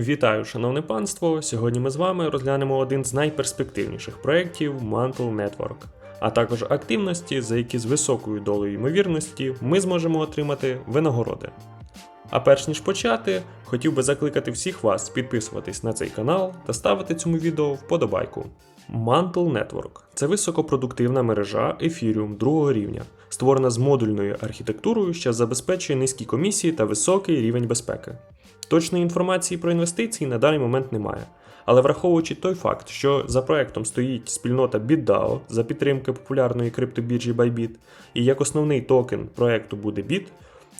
Вітаю, шановне панство! Сьогодні ми з вами розглянемо один з найперспективніших проєктів Mantle Network, а також активності, за які з високою долею ймовірності ми зможемо отримати винагороди. А перш ніж почати, хотів би закликати всіх вас підписуватись на цей канал та ставити цьому відео вподобайку. Mantle Network це високопродуктивна мережа Ethereum другого рівня, створена з модульною архітектурою, що забезпечує низькі комісії та високий рівень безпеки. Точної інформації про інвестиції на даний момент немає. Але враховуючи той факт, що за проектом стоїть спільнота BitDAO за підтримки популярної криптобіржі Bybit, і як основний токен проекту буде BIT,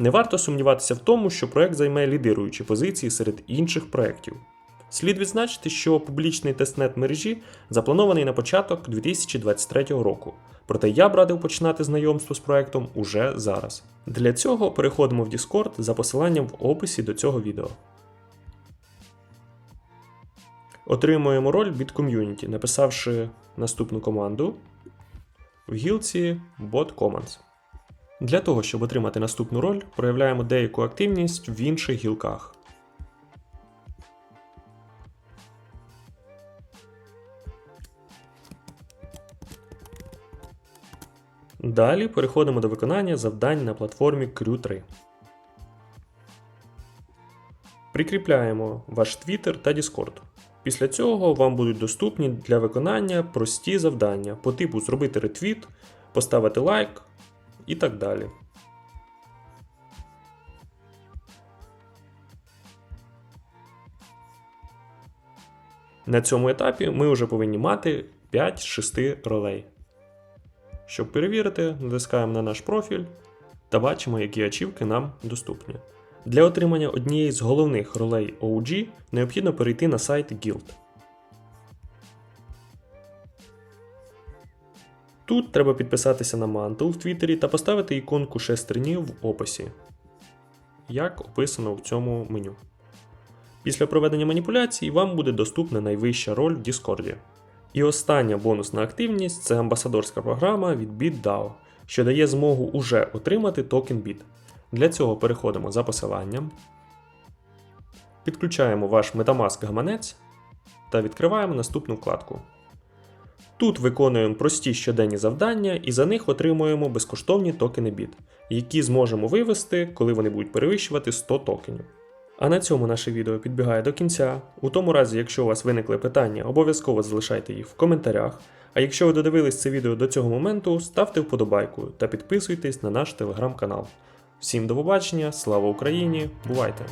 не варто сумніватися в тому, що проект займе лідируючі позиції серед інших проєктів. Слід відзначити, що публічний тестнет мережі запланований на початок 2023 року. Проте я б радив починати знайомство з проектом уже зараз. Для цього переходимо в Discord за посиланням в описі до цього відео. Отримуємо роль від ком'юніті, написавши наступну команду в гілці Bot Commands. Для того, щоб отримати наступну роль, проявляємо деяку активність в інших гілках. Далі переходимо до виконання завдань на платформі Crew3. Прикріпляємо ваш Twitter та Discord. Після цього вам будуть доступні для виконання прості завдання по типу зробити ретвіт, поставити лайк і так далі. На цьому етапі ми вже повинні мати 5-6 ролей. Щоб перевірити, натискаємо на наш профіль та бачимо, які ачівки нам доступні. Для отримання однієї з головних ролей OG необхідно перейти на сайт Guild. Тут треба підписатися на Mantle в Твіттері та поставити іконку шестерні в описі, як описано в цьому меню. Після проведення маніпуляцій вам буде доступна найвища роль в Діскорді. І остання бонусна активність це амбасадорська програма від BitDAO, що дає змогу уже отримати токен BIT. Для цього переходимо за посиланням, підключаємо ваш Metamask гаманець та відкриваємо наступну вкладку. Тут виконуємо прості щоденні завдання і за них отримуємо безкоштовні токени BIT, які зможемо вивести, коли вони будуть перевищувати 100 токенів. А на цьому наше відео підбігає до кінця. У тому разі, якщо у вас виникли питання, обов'язково залишайте їх в коментарях. А якщо ви додивились це відео до цього моменту, ставте вподобайку та підписуйтесь на наш телеграм-канал. Всім до побачення, слава Україні! Бувайте!